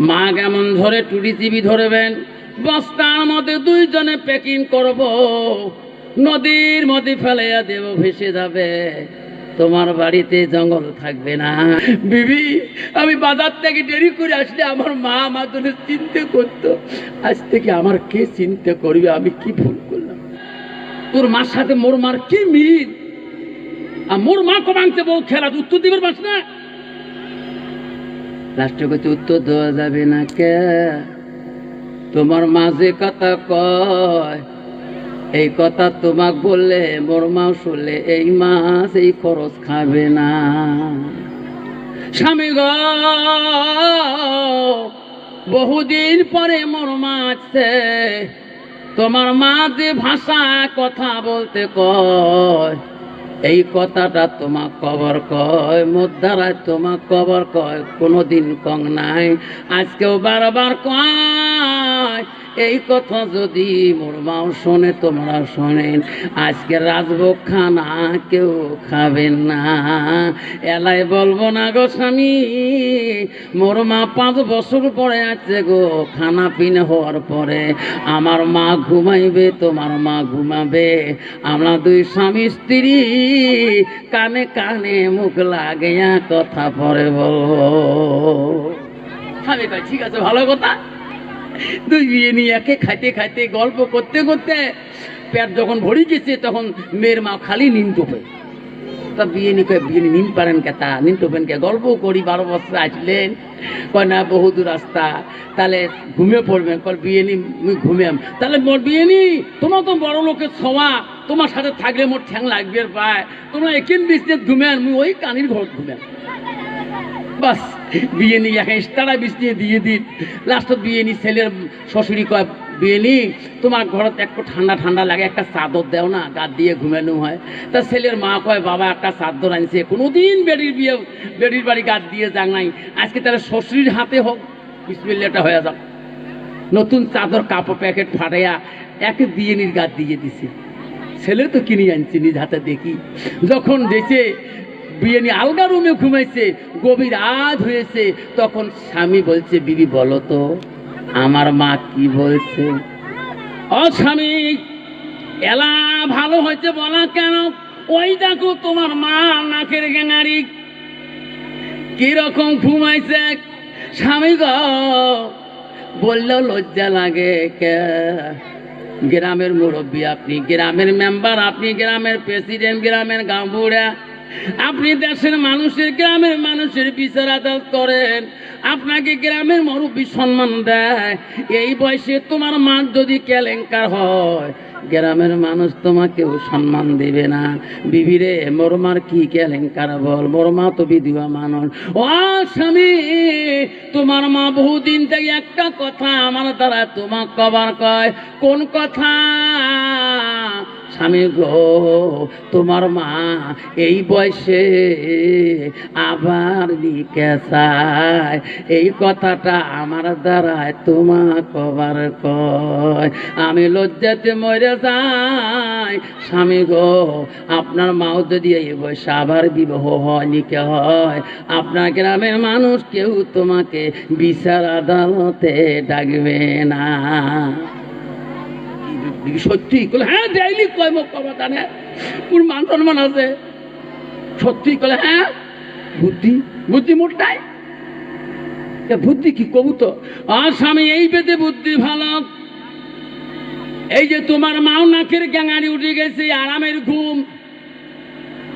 মা কেমন ধরে টুরি চিবি ধরবেন? বস্তার মধ্যে দুইজনে প্যাকিং করব। নদীর মধ্যে ফেলাইয়া দেব, ভেসে যাবে। তোমার বাড়িতে জঙ্গল থাকবে না। বিবি, আমি বাজার থেকে দেরি করে আসলে আমার মা আমার জন্য চিন্তা করতো। আজ থেকে আমার কে চিন্তা করবে? আমি কি ভুল করলাম? তোর মার সাথে মোর মার কি মিল? আর মোর মা কমাংতে বউ খেলা উত্তর দিবার পাস না কইতে উত্তর দেওয়া যাবে না কে? তোমার মাঝে কথা কয়, এই কথা তোমাক বললে মোর মাও শুনলে এই মাছ এই খরচ খাবে না। স্বামী গ, বহুদিন পরে মোর মা আছে তোমার মা যে ভাষা কথা বলতে কয় এই কথাটা তোমার কবর কয় মধ্যারায় তোমা কবর কয়, কোনোদিন কং নাই। আজকেও বারবার কয়। এই কথা যদি মোর মাও শোনে, তোমরা শোনেন আজকে রাজভোগ খানা কেউ খাবেন না। এলাই বলব না গো স্বামী, মোর মা পাঁচ বছর পরে আছে গো, খানা পিনে হওয়ার পরে। আমার মা ঘুমাইবে, তোমার মা ঘুমাবে। আমরা দুই স্বামী স্ত্রী, কানে কানে মুখ লাগিয়া কথা পরে বলব। ঠিক আছে, ভালো কথা। দুই বিয়ে নিয়ে একে খাইতে খাইতে, গল্প করতে করতে পেট যখন ভরি গেছে, তখন মেয়ের মা খালি নিন টোপে তা বিয়ে নি বিয়ে নিন পারেন কে তা, নিন টোপেন কে, গল্প করি, বারো বছর আসলেন। কয়, না বহুদূর রাস্তা, তাহলে ঘুমিয়ে পড়বেন। কল বিয়ে নি ঘুমিয়াম। তাহলে মোর বিয়ে নি তোমার তো বড় লোকের ছোঁয়া তোমার সাথে থাকলে মোর ঠ্যাং লাগবে পায়। তোমরা একিন বিজনেস ঘুমিয়ান মুই ওই কানির ঘর ঘুমিয়াম বাস, বিয়ে নি এখন তারা বিষ দিয়ে দিয়ে দিন লাস্টত বিয়ে নি ছেলের শ্বশুরি কয়, বিয়ে নি, তোমার ঘরত একটু ঠান্ডা ঠান্ডা লাগে, একটা চাদর দেও না গাদ দিয়ে ঘুমানো হয়। তা ছেলের মা কয়, বাবা, একটা চাদর আনছে, কোনোদিন বেডির বিয়ে, বেডির বাড়ি গাদ দিয়ে যাক নাই। আজকে তাহলে শ্বশুরির হাতে হোক বিসমিল্লাটা হয়ে যাক। নতুন চাদর, কাপড় প্যাকেট ফাটাইয়া একে বিয়ে নির গাদ দিয়ে দিছে। ছেলে তো কিনে আনছি, নিজ হাতে দেখি। যখন দেখে বিয়ে নিয়ে আলগা রুমে ঘুমাইছে, গভীর রাত হয়েছে। তখন স্বামী বলছে, বিবি, বলো তো, আমার মা কি বলছে? ও স্বামী, এলা ভালো হয়েছে বলা কেন? ওই দেখো তোমার মা নাকের গেঙারি কীরকম ঘুমাইছে? স্বামী গো, বললেও লজ্জা লাগে কে? গ্রামের মুরব্বী আপনি, গ্রামের মেম্বার আপনি, গ্রামের প্রেসিডেন্ট, গ্রামের গাঁবুড়া আপনি দেশের মানুষের, গ্রামের মানুষের বিচার আদালত করেন। আপনাকে গ্রামের মুরব্বী সম্মান দেয়। এই বয়সে তোমার মা যদি কেলেঙ্কার হয়, গ্রামের মানুষ তোমাকেও সম্মান দিবে না। বিবিরে, মোর মার কি কেলেঙ্কার বল? মোর মা তো বিধবা মানুষ। ও স্বামী, তোমার মা বহুদিন থেকে একটা কথা আমার দ্বারা তোমার কবার কয়। কোন কথা? স্বামী গো, তোমার মা এই বয়সে আবার লিখে চায়। এই কথাটা আমার দ্বারায় তোমা কবার কয়। আমি লজ্জাতে মরে যাই। স্বামী গো, আপনার মাও যদি এই বয়সে আবার বিবাহ হয়, লিখে হয়, আপনার গ্রামের মানুষ কেউ তোমাকে বিচার আদালতে ডাকবে না। সত্যি? কলে হ্যাঁ ডেইলি কয় মোক কবা জানে মোৰ মান সন্মান আছে? সত্যি কলে হ্যাঁ বুদ্ধি বুদ্ধি নাই বুদ্ধি কি কবু তো? আর স্বামী, এই পেতে বুদ্ধি ভালো। এই যে তোমার মাও নাকের গ্যাঙারি উঠে গেছে, আরামের ঘুম।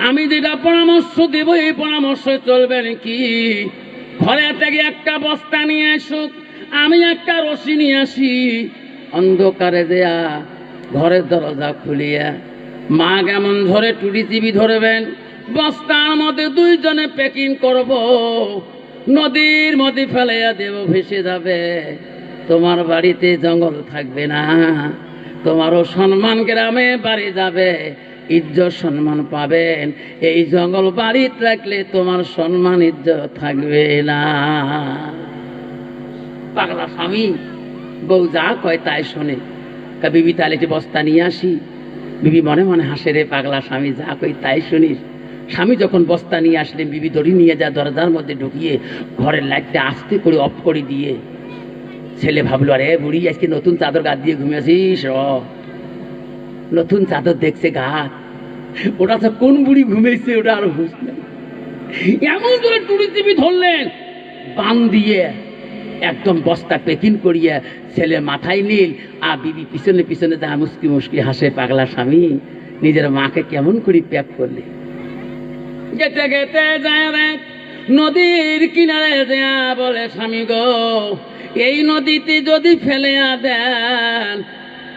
আমি যেটা পরামর্শ দেব, এই পরামর্শ চলবে নাকি? ঘরে থেকে একটা বস্তা নিয়ে আসুক, আমি একটা রশি নিয়ে আসি। অন্ধকারে দেয়া ঘরের দরজা খুলিয়া মা কেমন ধরে টুরি চিবি ধরবেন, বস্তার মধ্যে দুইজনে প্যাকিং করব, নদীর মধ্যে ফেলাইয়া দেব, ভেসে যাবে। তোমার বাড়িতে জঙ্গল থাকবে না, তোমারও সম্মান গ্রামে বাড়ি যাবে, ইজ্জত সম্মান পাবেন। এই জঙ্গল বাড়িতে রাখলে তোমার সম্মান, ইজ্জত থাকবে না। পাগলা স্বামী বউ যা কয় তাই শোনে। কা বিবি তাহলে একটি বস্তা নিয়ে আসি। বিবি মনে মনে হাসে রে পাগলা স্বামী, যা কই তাই শুনিস। স্বামী যখন বস্তা নিয়ে আসলেন বিবি দড়ি নিয়ে যা দরজার মধ্যে ঢুকিয়ে ঘরের লাইটটা আস্তে করে অফ করে দিয়ে। ছেলে ভাবলো, আরে বুড়ি, আজকে নতুন চাদর গা দিয়ে ঘুমিয়েছিস র। নতুন চাদর দেখছে গা। ওটা তো কোন বুড়ি ঘুমিয়েছে, ওটা আরও নেই। এমন করে টুড়ি টিপি ধরলেন, বান দিয়ে। একদম বস্তা পেকিং করিয়া ছেলে মাথায় নীল, আর বিবি পিছনে পিছনে যা মুস্কি মুসকি হাসে, পাগলা স্বামী, নিজের মাকে কেমন করে প্যাক করলে? গেতে গেতে যায় নদীর কিনারে দেয়া বলে স্বামী গো, এই নদীতে যদি ফেলে দেন,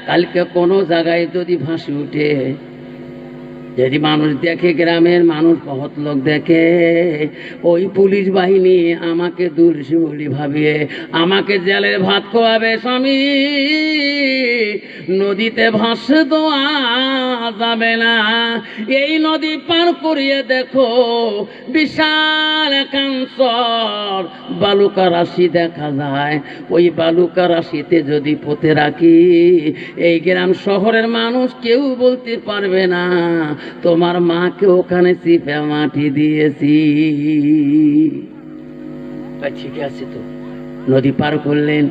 কালকে কোনো জায়গায় যদি ভাসি উঠে যদি মানুষ দেখে, গ্রামের মানুষ বহুত লোক দেখে। ওই পুলিশ বাহিনী আমাকে দুলসিমুলি ভাবিয়ে, আমাকে জেলের ভাত খোয়াবে স্বামী। নদীতে ভাসে দেওয়া যাবে না। এই নদী পার করিয়ে দেখো, বিশাল একাংশর বালুকা রাশি দেখা যায়। ওই বালুকা রাশিতে যদি পোতে রাখি, এই গ্রাম শহরের মানুষ কেউ বলতে পারবে না। তোমার মাকে ওখানে চিপে মাটি দিয়েছি। ঠিক আছে তো। নদী পার করলেন।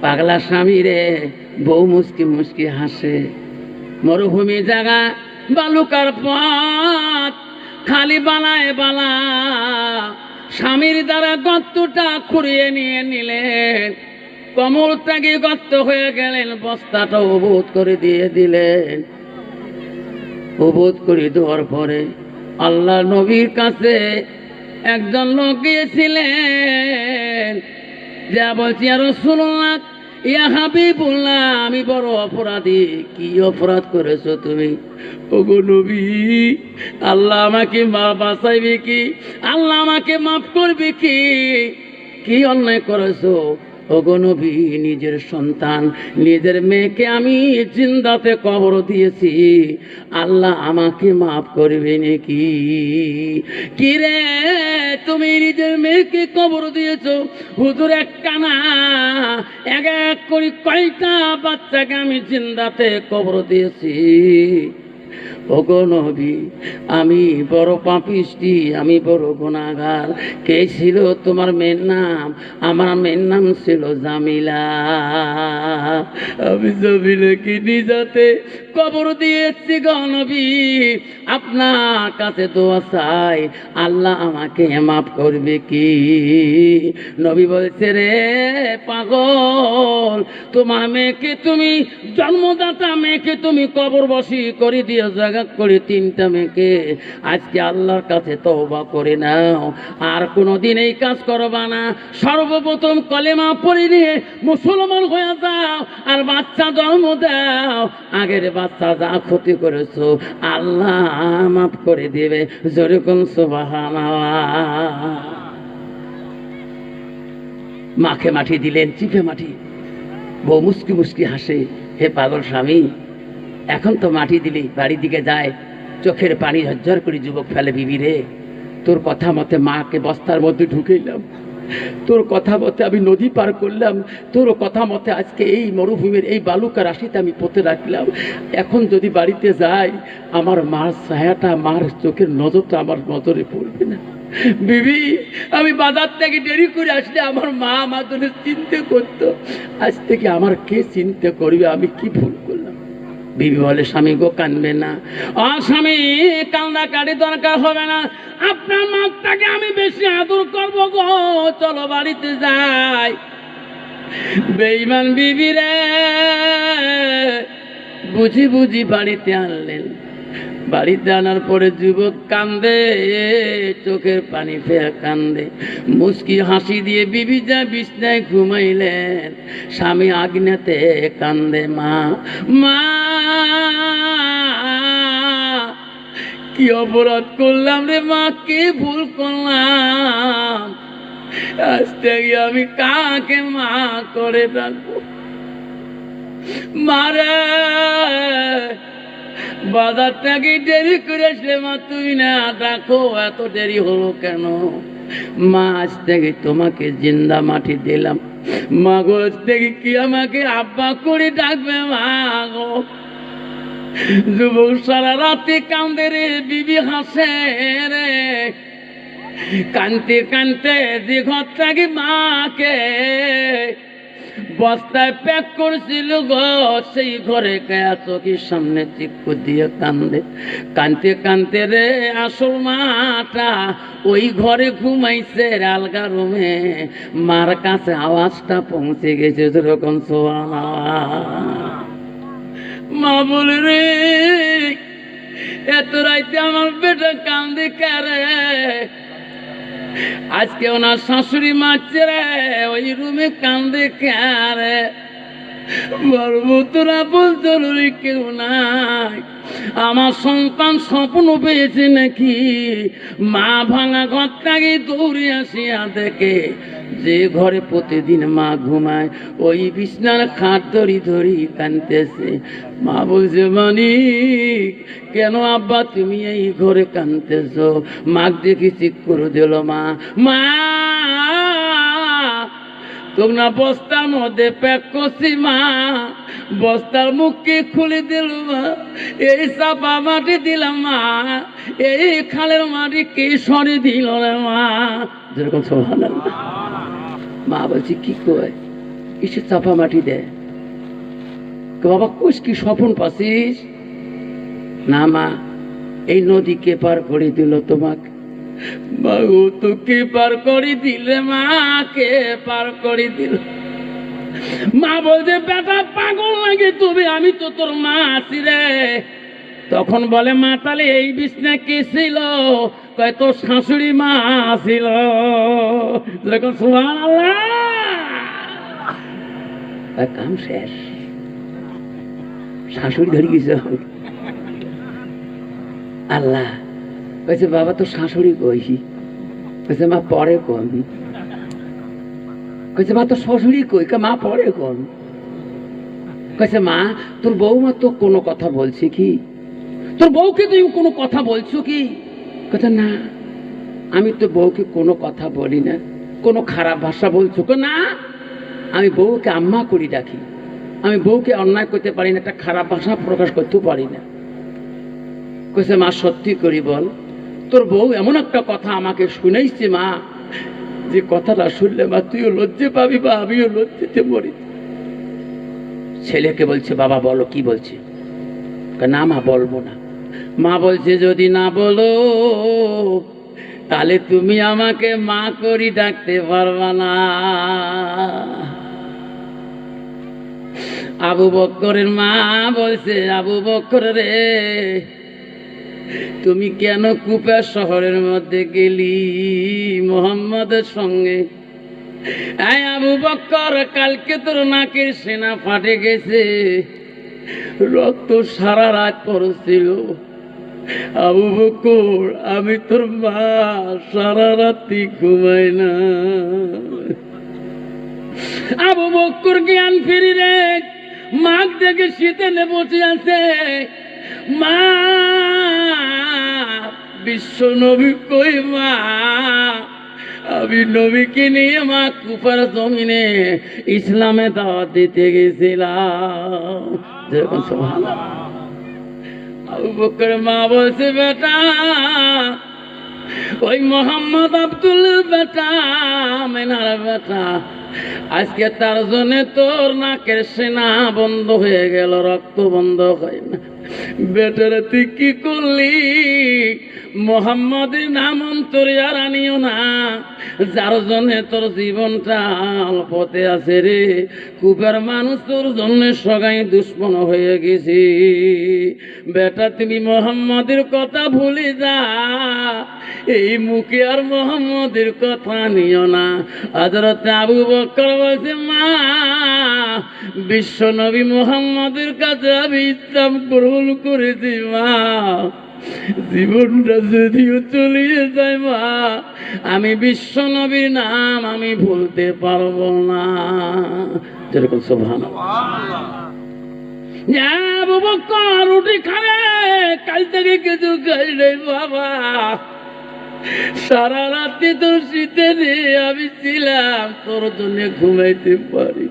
পাগলা স্বামী রে, বউ মুসকি মুসকি হাসে। মরুভূমি জায়গা, বালুকার পথ, খালি বালায় বালা। স্বামীর দ্বারা গর্তটা খুঁড়িয়ে নিয়ে নিলেন। কমর ত্যাগে গর্ত হয়ে গেলেন বস্তাটা অবোধ করে দিয়ে দিলেন। অবোধ করে দেওয়ার পরে আল্লাহ নবীর কাছে একজন লোক গিয়েছিলেন। যা বলছি আর শুনুন ইয়া হাবিবুল্লাহ, আমি বড় অপরাধী। কি অপরাধ করেছ তুমি? ওগো নবী, আল্লাহ আমাকে মা বাঁচাইবে কি? আল্লাহ আমাকে মাফ করবে কি? কি অন্যায় করেছ? ওগো নিজের সন্তান, নিজের মেয়েকে আমি জিন্দাতে কবর দিয়েছি। আল্লাহ আমাকে মাফ করবে নাকি? কি রে, তুমি নিজের মেয়েকে কবর দিয়েছ? হুজুর এক কানা এক এক করে কয়টা বাচ্চাকে আমি জিন্দাতে কবর দিয়েছি? ওগো নবী, আমি বড় পাপিষ্টি, আমি বড় গুণাগার। কে ছিল তোমার মেয়ের নাম? আমার মেয়ের নাম ছিল জামিলা। আমি জমিলাকে নিজাতে কবর দিয়েছি গো নবী। আপনার কাছে দোয়া চাই, আল্লাহ আমাকে মাফ করবে কি? নবী বলছে, রে পাগল, তোমার মেয়েকে তুমি, জন্মদাতা মেয়েকে তুমি কবর বসি করে দিয়ে জায়গা করে তিনটা মেয়েকে। আজকে আল্লাহর কাছে তওবা করে নাও। আর কোনোদিন এই কাজ করবা না। সর্বপ্রথম কলেমা পড়ে নিয়ে মুসলমান হয়ে যাও আর বাচ্চা জন্ম দাও। আগের বাচ্চা যা ক্ষতি করেছ, আল্লাহ মাফ করে দেবে। যেরকম সুবাহান মাকে মাটি দিলেন, চিপে মাটি। বউ মুস্কি মুস্কি হাসে, হে পাগল স্বামী। এখন তো মাটি দিলি, বাড়ির দিকে যায়। চোখের পানি ঝরঝর করে যুবক ফেলে, বিবি রে, তোর কথা মতে মাকে বস্তার মধ্যে ঢুকেইলাম। তোর কথা মতে আমি নদী পার করলাম। তোর কথা মতে আজকে এই মরুভূমির এই বালুকা রাশিতে আমি পোতে রাখলাম। এখন যদি বাড়িতে যাই, আমার মার ছায়াটা, মার চোখের নজরটা আমার নজরে পড়বে না। বিবি, আমি বাজার থেকে দেরি করে আসলে আমার মা আমার জন্য চিন্তা করতো। আজ থেকে আমার কে চিন্তা করবে? আমি কি ভুল করলাম? বিবি বলে, স্বামী গো, কানবে না। অ স্বামী, কান্না কাটি দরকার হবে না। আপনার মাতটাকে আমি বেশি আদর করব গো। চলো বাড়িতে যাই। বেইমান বিবি রে, বুঝি বুঝি বাড়িতে আনলেন। বাড়িতে আনার পরে যুবক কান্দে, চোখের পানি ফের কান্দে। মুস্কি হাসি দিয়ে বিবি যা বিছনায় ঘুমাইলেন, স্বামী আগ্নেতে কান্দে, মা মা, কি অপরাধ করলাম রে মা, কে ভুল করলাম? আজ থেকে আমি কাকে মা করে রাখব মারে বাজার থেকে দেরি করে মা তুই না ডাকো এত দেরি হলো কেন? মা, আজ থেকে তোমাকে জিন্দা মাটি দিলাম। মা গো, আজ থেকে কি আমাকে আব্বা করে ডাকবে মা গো? যুবক সারা রাতে কান্দে রে, বিবি হাসে রে। কানতে কানতে যে ঘর থেকে মাকে বস্তায় প্যাক করছিল গো, সেই ঘরে গায়া চোখের সামনে চিক্কু দিয়ে কান্দে। কানতে কানতে রে আসল মাটা, ওই ঘরে ঘুমাইছে আলগা রুমে। মার কাছে আওয়াজটা পৌঁছে গেছে যেরকম সোয়ানা মা বলে রে, এত রাইতে আমার বেটা কান্দে কারে আজকে ওনার শাশুড়ি মারছে রে ওই রুমে কান্দে কারে বলব তোরা বল জরুরি কেউ নাই। আমার সন্তান স্বপ্ন পেয়েছে নাকি? মা ভাঙা ঘর ঘরটাকে দৌড়ে আসিয়া দেখে, যে ঘরে প্রতিদিন মা ঘুমায়, ওই বিছনার খাট ধরি ধরি কানতেছে। মা বলছে, মানিক, কেন আব্বা তুমি এই ঘরে কানতেছ? মাক দেখি, চিক করে দিল মা। মা না বস্তার মধ্যে প্যাক করছি, মা। বস্তার মুখকে খুলে দিল, মা। এই চাপা মাটি দিলাম, মা। এই খালের মাটি কে সরে দিল মা। যেরকম সোহান মা বলছি, কি কয়? কিসে চাপা মাটি দেয় বাবা কোষ কি স্বপন পাছিস না, মা, এই নদীকে পার করে দিল তোমাকে। বাবু তো কে পার করে দিলে মা কে পার করে দিল। মা বলছে, বেটা, পাগল লাগে তুমি? আমি তো তোর মা আছি রে। তখন বলে, মা, তাহলে এই বিছনা কে ছিল? কয়, তোর শাশুড়ি মা ছিল। যখন সুহান কাম শেষ। শাশুড়ি ধরে গেছে। আল্লাহ। কইছে, বাবা তো শাশুড়ি কইছি কইছে, মা পরে কোন? কইছে, মা তো শ্বশুরি কই? মা পরে কোন? কইছে, মা, তোর বৌমা তো কোনো কথা বলছে কি? তোর বউকে তুই কোনো কথা বলছো কি? কথা না, আমি তো বউকে কোনো কথা বলি না। কোনো খারাপ ভাষা বলছো কো না, আমি বউকে আম্মা করি ডাকি। আমি বউকে অন্যায় করতে পারি না, একটা খারাপ ভাষা প্রকাশ করতেও পারি না। কইছে, মা, সত্যি করি বল তোর বউ, এমন একটা কথা আমাকে শুনাইছে মা, যে কথাটা শুনলে মা, তুইও লজ্জে পাবি বা আমিও লজ্জেতে মরি। ছেলেকে বলছে, বাবা, বলো, কি বলছে? না, মা, বলব না। মা বলছে, যদি না বলো, তাহলে তুমি আমাকে মা করি ডাকতে পারবা না। আবু বক্করের মা বলছে, আবু বক্কর রে তুমি কেন কুপা শহরের মধ্যে গেলি মোহাম্মদের সঙ্গে? আবু বক্কর, কালকে তোর নাকের সেনা ফাটে গেছে। রক্ত সারা রাত পড়ছিল। আবু বক্কর, আমি তোর মা, সারা রাতি ঘুমাই না। আবু বক্কর, জ্ঞান ফিরি রে। মাঘ থেকে শীতে বসে আছে। মা বিশ্ব নবী কই মা? আমি নবীকে নিয়ে মা কুপার জমিনে ইসলামে দাওয়াত দিতে গেছিলাম। মা বলছে, বেটা, ওই মোহাম্মদ আব্দুল্লার বেটা, মেনার বেটা আজকে তার জন্য তোর নাকের সেনা বন্ধ হয়ে গেল, রক্ত বন্ধ হয় না। বেটারে, তুই কি করলি? মোহাম্মদের নাম অন্তরে আর আনিও না। যার জন্য তোর জীবনটা অল্পতে আছে রে। কুপের মানুষ তোর জন্য সগাই দুশ্মন হয়ে গেছি। বেটা, তুমি মোহাম্মদের কথা ভুলে যা। এই মুখে আর মোহাম্মদের কথা নিও না। হজরত আবু বকর মা বিশ্ব নবী মোহাম্মদের কাছে আমি ইসলাম গ্রহণ করেছি, মা। জীবনটা যদিও চলিয়ে যায়, মা, আমি বিশ্ব নবীর নাম আমি ভুলতে পারব না। যেরকম সোভান রুটি খাবে, কাল থেকে কিছু খাই বাবা। সারা রাতে তোর শীতে নিয়ে আমি ছিলাম তোর জন্য ঘুমাইতে পারি।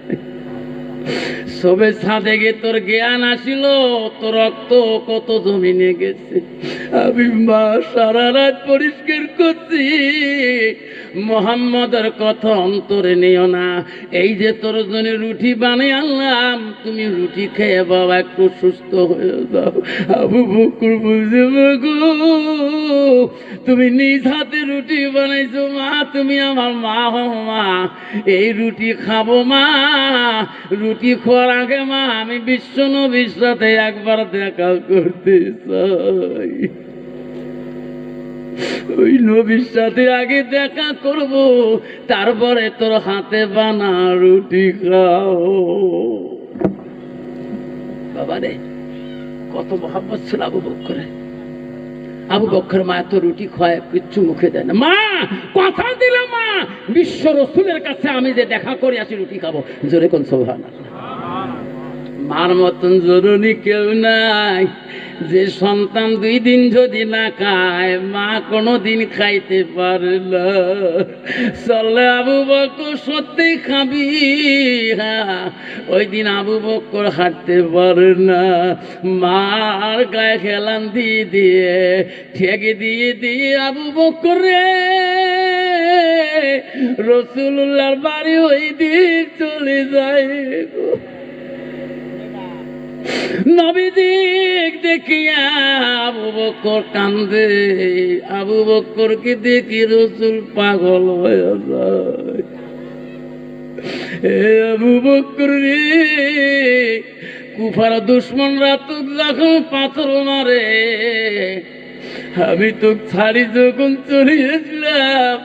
সবে ছাদে গে তোর জ্ঞান আসিল, তোর রক্ত কত জমিনে গেছে। আমি মা সারা রাত পরিষ্কার করছি, মোহাম্মদের কথা অন্তরে নিও না। এই যে তোর জন্য রুটি বানিয়ে আনলাম, তুমি রুটি খেয়ে বাবা একটু সুস্থ হয়ে যাও। আবু বকুর বুঝে তুমি নিজ হাতে রুটি বানাইছো মা, তুমি আমার মা হো মা। এই রুটি খাব মা, রুটি খাওয়ার আগে, মা? আমি বিশ্ব নবীর সাথে একবার দেখা করতে চাই। ওই নবীর সাথে আগে দেখা করব, তারপরে তোর হাতে বানা রুটি খাও। বাবা রে কত মহাব্বত ছিল বক্করে আবু বক্ষের মা এত রুটি খায়, কিচ্ছু মুখে দেয় না। মা, কথা দিলাম মা। বিশ্ব রসুলের কাছে আমি যে দেখা করে আসি, রুটি খাব। জোরে কোন সোভান মার মতন জরুরি কেউ নাই। যে সন্তান দুই দিন যদি না খায়, মা কোনো দিন খাইতে পারে না চলে আবু বকর সত্যি খাবি। ওই দিন আবু বকর হাঁটতে পারে না। মার গায়ে খেলাম দিয়ে দিয়ে, ঠেকে দিয়ে দিয়ে আবু বকর রে রসুল্লাহর বাড়ি ওই দিক চলে যায় নবীদিক দেখিয়া আবু বকর কান্দে। আবু দেখি পাগল হয়ে রে, কুফার দুশ্মনরা তো যখন পাথর মারে, আমি তো ছাড়ি যখন চলিয়েছিলাম,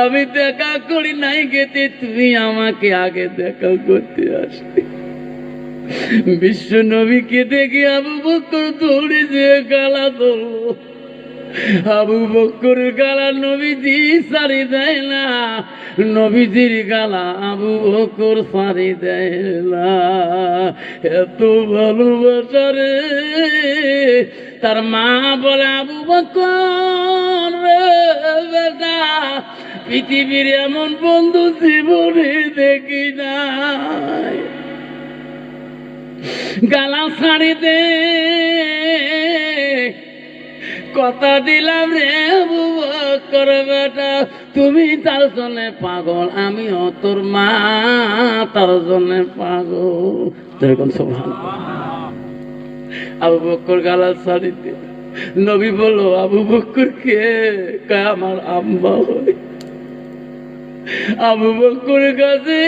আমি দেখা করি নাই গেতে তুমি আমাকে আগে দেখা করতে আসতে বিশ্ব নবীকে দেখে আবু বক্কর দৌড়ে যে গালা ধরলো। আবু বক্কর গালা নবীজি সারি দেয় না, নবীজির গালা আবু বক্কর সারি দেয় না। এত ভালোবাসা রে, তার মা বলে, আবু বক্কর রে, বেটা, পৃথিবীর এমন বন্ধু জীবনে দেখি নাই। গালা ছাড়ি দে। কথা দিলাম রে কর বেটা, তুমি তার জন্য পাগল, আমিও তোর মা, তার জন্য পাগল। যেরকম সব আবু বক্কর গালা ছাড়ি দে। নবী বলো আবু বক্কর কে আমার আম্মা হয়। আবু বক্কর কাছে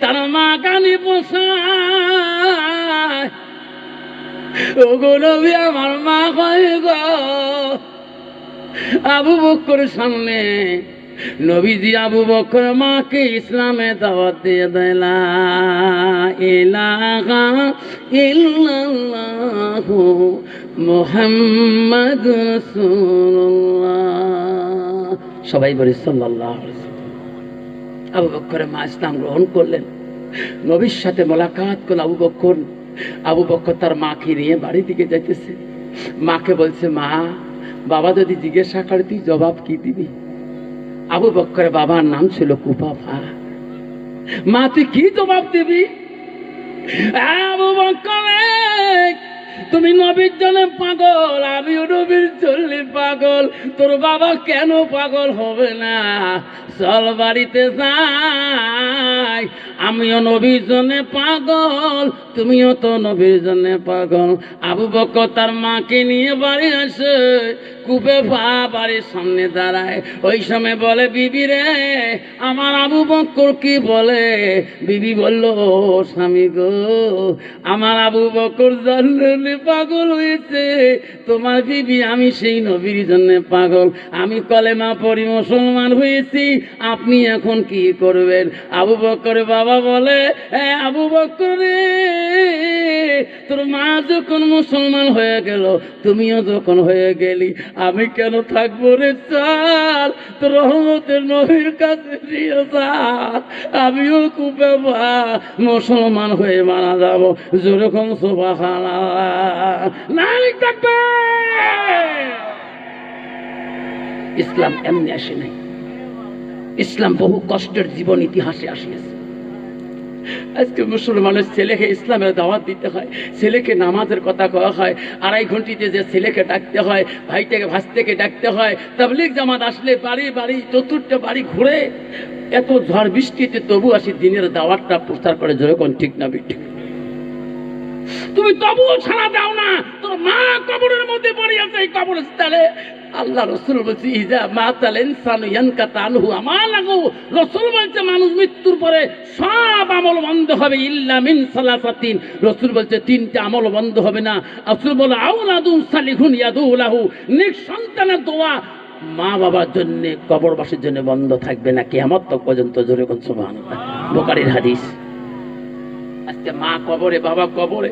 তার মা কানি পোষায়। আমার মা কয় গো, আবু বক্কর সামনে নবীজি আবু বক্কর মাকে ইসলামে দাওয়াত দিয়ে দিলা ইলাহা সবাই বলি সাল্লাল্লাহু আলাইহি। আবু বক্করের মা ইসলাম গ্রহণ করলেন। নবীর সাথে মোলাকাত করল আবু বক্কর। আবু বক্কর তার মাকে নিয়ে বাড়ি দিকে যাইতেছে। মাকে বলছে, মা, বাবা যদি জিজ্ঞাসা করে, তুই জবাব কি দিবি? আবু বক্করের বাবার নাম ছিল কুপাফা মা, তুই কি জবাব দিবি? আবু বক্কর তুমি নবীর জন্য পাগল, আমি নবীর জন্য পাগল। তোর বাবা কেন পাগল হবে না? চল বাড়িতে যাই। আমিও নবীর জন্য পাগল, তুমিও তো নবীর জন্য পাগল। আবু বকর তার মাকে নিয়ে বাড়ি আসে, কূপে ভা বাড়ির সামনে দাঁড়ায়। ওই সময় বলে, বিবি রে, আমার আবু বক্কর কি বলে? বিবি বলল স্বামী গো, আমার আবু বকর জানলে পাগল হয়েছে। তোমার বিবি, আমি সেই নবীর জন্য পাগল। আমি কলেমা পড়ি মুসলমান হয়েছি, আপনি এখন কি করবেন? আবু বকর বাবা বলে আবু বকর তোর মা যখন মুসলমান হয়ে গেল, তুমিও যখন হয়ে গেলি, আমি কেন থাকব রে চাল তোর রহমতের নবীর কাছে আমিও কুপে মুসলমান হয়ে মারা যাব। যেরকম শোভা খানা থাকবে ইসলাম এমনি আসে নাই। ইসলাম বহু কষ্টের জীবন ইতিহাসে আসিয়াছে। আজকে মুসলমানের ছেলেকে ইসলামের দাওয়াত দিতে হয়, ছেলেকে নামাজের কথা কওয়া হয়, আড়াই ঘন্টিতে যে ছেলেকে ডাকতে হয়, ভাইটাকে, ভাসতেকে ডাকতে হয় তাবলিক জামাত আসলে বাড়ি বাড়ি, চতুর্থ বাড়ি ঘুরে এত ঝড় বৃষ্টিতে তবু আসি দিনের দাওয়াতটা প্রচার করে, যেরকম ঠিক না ঠিক তুমি তবুও ছাড়া দাও না। তোর মা কবরের মধ্যে পড়ে আছে এই কবরস্থানে। আল্লাহ রসুল বলছে, ইজা মা তাল ইনসান ইয়ানকা তানহু আমা লাগু রসুল বলছে, মানুষ মৃত্যুর পরে সব আমল বন্ধ হবে, ইল্লা মিন সালাসাতিন। রসুল বলছে, তিনটা আমল বন্ধ হবে না। রসুল বলে আউলাদুন সালিহুন ইয়াদু লাহু নিঃসন্তানের দোয়া মা বাবার জন্য, কবরবাসীর জন্য বন্ধ থাকবে না। কেয়ামত তক পর্যন্ত জোরে কোন সুবহানাল্লাহ। বোকারির হাদিস। আজকে মা কবরে, বাবা কবরে,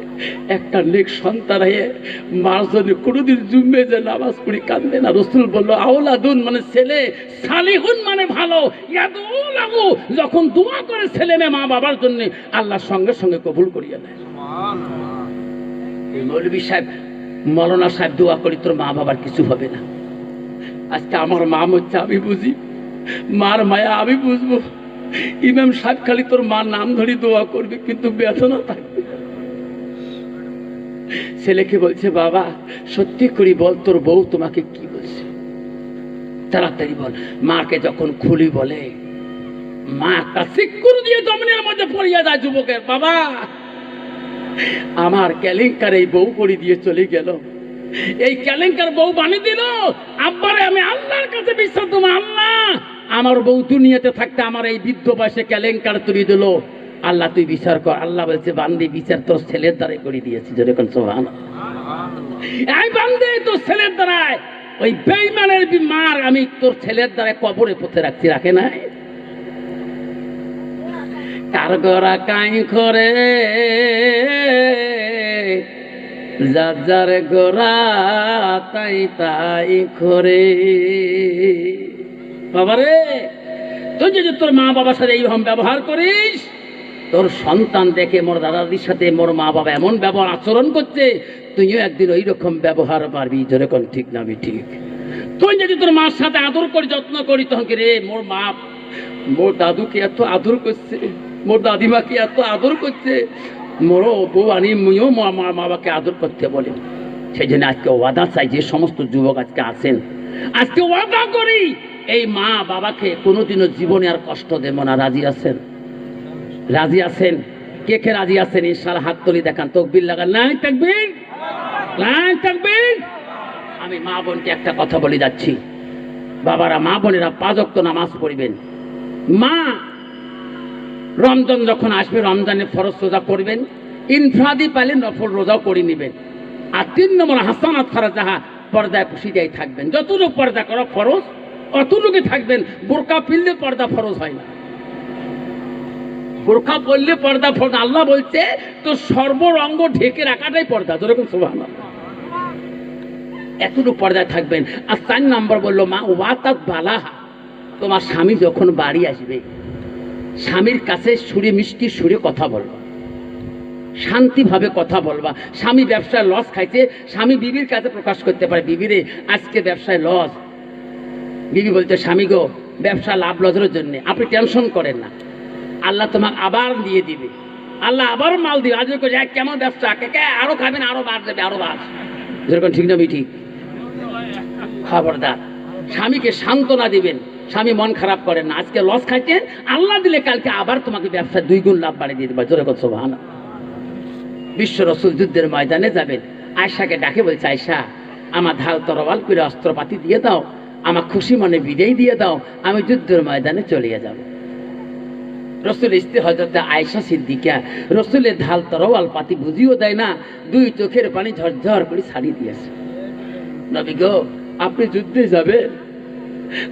একটা নেক সন্তান হয়ে মার জন্য কোনোদিন জুমবে যে নামাজ পড়ি কান্দে না। রসুল বলল, আওলাদুন মানে ছেলে, সালিহুন মানে ভালো। লাগু যখন দোয়া করে ছেলে মেয়ে মা বাবার জন্য আল্লাহর সঙ্গে সঙ্গে কবুল করিয়ে দেয় মৌলবী সাহেব, মৌলানা সাহেব দোয়া করি, তোর মা বাবার কিছু হবে না। আজকে আমার মা হচ্ছে আমি বুঝি। মার মায়া আমি বুঝব। ইমাম সাহেব খালি তোর মার নাম ধরি দোয়া করবে, কিন্তু বেদনা থাকবে। ছেলেকে বলছে, বাবা, সত্যি করি বল, তোর বউ তোমাকে কি বলছে? তাড়াতাড়ি বল, মাকে যখন খুলি বলে, মা একটা সিক্কুর দিয়ে জমিনের মধ্যে পড়িয়া যায় যুবকের, বাবা, আমার ক্যালেঙ্কার এই বউ করে দিয়ে চলে গেল। এই ক্যালেঙ্কার বউ বানিয়ে দিল, আব্বারে আমি আল্লাহর কাছে বিশ্বাস দেবো আল্লাহ আমার বউ দুনিয়াতে থাকতে আমার এই বৃদ্ধ বয়সে ক্যালেঙ্কার তুলে দিল। আল্লাহ, তুই বিচার কর। আল্লাহ বলছে, বান্দি বিচার তোর ছেলের দ্বারাই করে দিয়েছি যেরকম সোহান এই বান্দে, তোর ছেলের দ্বারায় ওই বেইমানের মার আমি তোর ছেলের দ্বারায় কবরে পথে রাখছি, রাখে নাই? কার গড়া কাই করে যার যার গোরা তাই তাই করে বাবারে, তুই যদি তোর মা বাবার সাথে এইরকম ব্যবহার করিস, তোর সন্তান দেখে মোর দাদাদির সাথে মোর মা বাবা এমন ব্যবহার আচরণ করছে, তুইও একদিন ওই রকম ব্যবহার পারবি যেরকম ঠিক নামি ঠিক। তুই যদি তোর মার সাথে আদর করি, যত্ন করি তখন রে মোর মা, মোর দাদুকে এত আদর করছে, মোর দাদিমাকে এত আদর করছে, মোরও বউ আনি, মুইও মা মা বাবাকে আদর করতে বলে। সেই জন্য আজকে ওয়াদা চাই, যে সমস্ত যুবক আজকে আছেন, আজকে ওয়াদা করি এই মা বাবাকে কোনোদিনও জীবনে আর কষ্ট দেব না। রাজি আছেন? রাজি আছেন? কে কে রাজি আছেন? ইনশাল হাত তুলি দেখান, তকবির লাগান। নাই তাকবীর নাই তাকবীর। আমি মা বোনকে একটা কথা বলে যাচ্ছি। বাবারা, মা বোনেরা পাঁচ অক্ত নামাজ পড়বেন। মা, রমজান যখন আসবে, রমজানে ফরজ রোজা করবেন। ইনফ্রাদি পাইলে নফল রোজাও করে নেবেন। আর তিন নম্বর হাসানাত ফারা যাহা পর্দায় পুষিদাই থাকবেন। যতটুকু পর্দা করা, ফরজ অতটুকু থাকবেন, বোরকা পিললে পর্দা ফরজ হয় না। বোরখা পড়লে পর্দা ফরজ আল্লাহ বলছে, তো সর্বরঙ্গ ঢেকে রাখাটাই পর্দা। যেরকম সুবাহ এতটুকু পর্দায় থাকবেন। আর চার নম্বর বলল, মা ওয়াতাত বালাহা। তোমার স্বামী যখন বাড়ি আসবে, স্বামীর কাছে সুরে মিষ্টি সুরে কথা বলবা। শান্তিভাবে কথা বলবা। স্বামী ব্যবসায় লস খাইছে, স্বামী বিবির কাছে প্রকাশ করতে পারে, বিবিরে, আজকে ব্যবসায় লস বিবি বলতে স্বামী গো, ব্যবসা লাভ লসের জন্য। আপনি টেনশন করেন না। আল্লাহ তোমাকে আবার দিয়ে দিবে। আল্লাহ আবার মাল দিবে। আজ কেমন ব্যবসা? আরও খাবেন আরও বার দেবে, আরও বার যেরকম ঠিক না ঠিক খবরদার। স্বামীকে সান্ত্বনা দিবেন। স্বামী মন খারাপ করেন না। আজকে লস খাইছেন, আল্লাহ দিলে কালকে আবার তোমাকে ব্যবসা দুই গুণ লাভ বাড়িয়ে দিয়ে দেবে। কত ভালো বিশ্ব রসুল যুদ্ধের ময়দানে যাবেন। আয়সাকে ডাকে বলছে আয়সা আমার ঢাল তরবাল করে অস্ত্রপাতি দিয়ে দাও। আমার খুশি মনে বিদায় দিয়ে দাও, আমি যুদ্ধের ময়দানে চলিয়ে যাব। রসুল ইস্তে হজরত আয়সা সিদ্দিকা রসুলের ঢাল তরওয়াল পাতি বুঝিও দেয় না, দুই চোখের পানি ঝরঝর করে ছাড়ি দিয়েছে। নবী গো, আপনি যুদ্ধে যাবেন।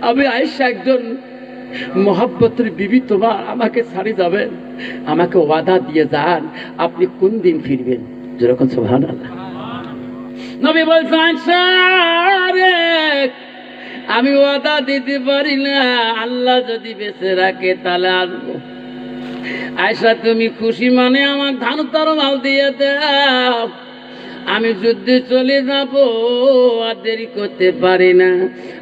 আমি আয়েশা একজন মহাব্বতের বিবি, তোমার আমাকে ছাড়ি যাবেন। আমাকে ওয়াদা দিয়ে যান, আপনি কোন দিন ফিরবেন? যেরকম সোহান আল্লাহ নবী বলছেন আমি ওয়াদা দিতে পারি না। আল্লাহ যদি বেঁচে রাখে, তাহলে আসব আয়সা, তুমি খুশি মানে আমার ধান তরমাল দিয়ে দাও। আমি যুদ্ধে চলে যাব, আর দেরি করতে পারি না।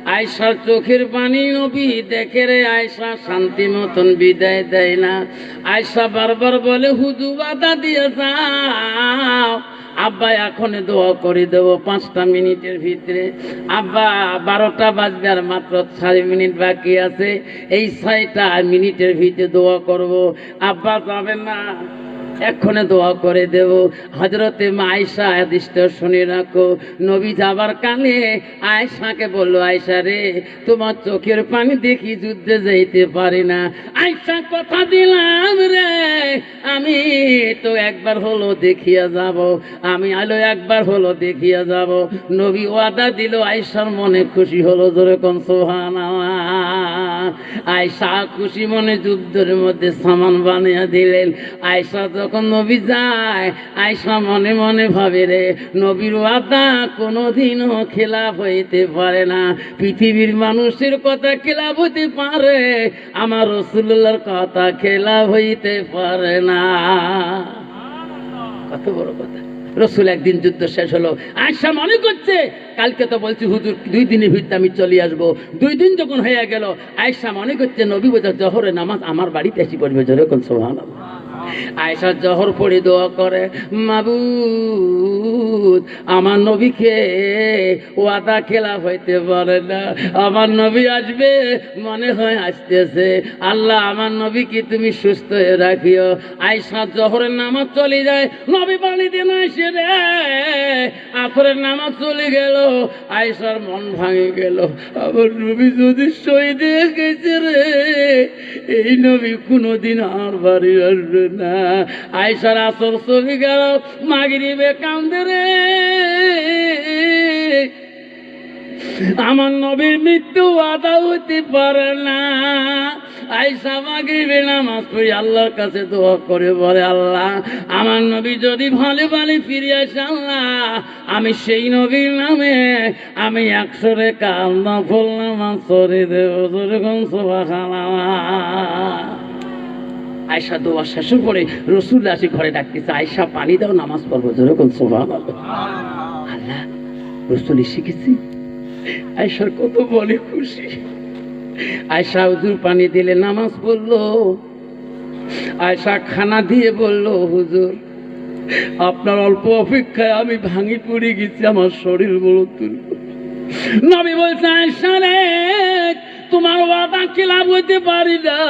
আয়সার চোখের পানি নবী দেখে রে আয়সা, শান্তি মতন বিদায় দেয় না। আয়সা বারবার বলে হুজু বাধা দিয়ে যাও। আব্বা এখন দোয়া করে দেব পাঁচটা মিনিটের ভিতরে। আব্বা, বারোটা বাজবে আর মাত্র ছয় মিনিট বাকি আছে। এই ছয়টা মিনিটের ভিতরে দোয়া করব। আব্বা, যাবেন না। এক্ষণে দোয়া করে দেব। হজরতে আয়সা দৃষ্ট শুনে রাখো। নবী যাবার কালে আয়সাকে বলল আয়সা রে, তোমার চোখের পানি দেখি যুদ্ধে যেতে পারি না। আয়সা কথা দিলাম রে, আমি তো একবার হলো দেখিয়া যাব। আমি আলো একবার হলো দেখিয়া যাব। নবী ওয়াদা দিল আয়সার মনে খুশি হলো যেরকম সোহান আয়সা খুশি মনে যুদ্ধের মধ্যে সামান বানিয়ে দিলেন। আয়সা যখন নবী যায় আয়সা মনে মনে ভাবে রে, নবীর ওয়াদা কোনোদিনও খেলাফ হইতে পারে না। পৃথিবীর মানুষের কথা খেলাফ হইতে পারে, আমার রসুল্লাহর কথা খেলাফ হইতে পারে না। কত বড় কথা। রসুল একদিন যুদ্ধ শেষ হলো। আয়সা মনে করছে, কালকে তো বলছি, হুজুর, দুই দিনের ভিতরে আমি চলে আসব। দুই দিন যখন হয়ে গেল আয়সা মনে করছে, নবী বোঝা জহরে নামাজ আমার বাড়িতে এসে পড়বে। যেরকম সোহান আয়সা জহর পড়ে দোয়া করে, মাবুদ, আমার নবীকে ওয়াদা খেলা হইতে পারে না। আমার নবী আসবে, মনে হয় আসতেছে। আল্লাহ, আমার নবীকে তুমি সুস্থ হয়ে রাখিও। আয়সা জহরের নামাজ চলে যায়, নবী বাড়ি দিন আসে রে, আখরের নামাজ চলে গেল, আয়সার মন ভাঙে গেল। আমার নবী যদি শহীদ গেছে রে, এই নবী কোনোদিন আর বাড়ি আসবে না। আয়সার আসর চলে গেল, মাগরিবে কান্দে রে। আমার নবীর মৃত্যু আদা হতে পারে না। আয়সা মাগরিবে নামাজ পড়ি আল্লাহর কাছে দোয়া করে, বলে, আল্লাহ, আমার নবী যদি ভালো ভালো ফিরে আসে, আল্লাহ, আমি সেই নবীর নামে আমি একশো রেখা ফুল নামাজ পড়ে দেব। যেরকম সোভাখানা আয়সা দোয়া শেষের পরে রসুল আসি ঘরে ডাকতেছে, আয়সা পানি দাও, নামাজ পড়ব। যেরকম সোভা আল্লাহ, রসুলি শিখেছি আয়সার কত বলে খুশি। আয়সা হুজুর পানি দিলে নামাজ পড়ল। আয়সা খানা দিয়ে বলল, হুজুর, আপনার অল্প অপেক্ষায় আমি ভাঙি পড়ে গেছি, আমার শরীর বড় তুল নবী বলছে, আয়সা রে তোমার ওয়াদা খেলাপ হইতে পারি না?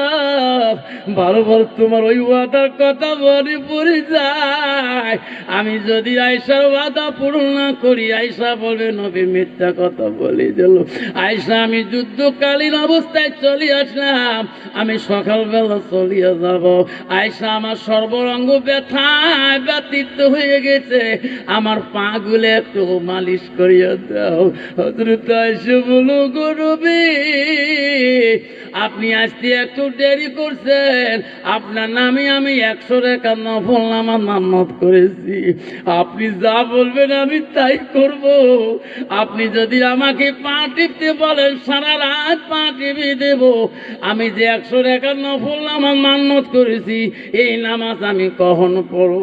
বারবার তোমার ওই ওয়াদার কথা মনে পড়ে যায়। আমি যদি আয়সার ওয়াদা পূরণ না করি আয়সা বলবে, নবী মিথ্যা কথা বলে দিল। আয়সা আমি যুদ্ধকালীন অবস্থায় চলে আসলাম। আমি সকালবেলা চলিয়া যাব। আয়সা আমার সর্বরঙ্গ ব্যথায় ব্যতীত হয়ে গেছে। আমার পা গুলে একটু মালিশ করিয়া দাও। হজরত আয়সা বলো গরবে আপনি আসতে একটু দেরি করছেন। আপনার নামে আমি একশো রেখা নফল নামা মান্নত করেছি। আপনি যা বলবেন আমি তাই করব। আপনি যদি আমাকে পা টিপতে বলেন, সারা রাত পা টিপে দেব। আমি যে একশো রেখা নফল নামা মান্নত করেছি, এই নামাজ আমি কখন পড়ব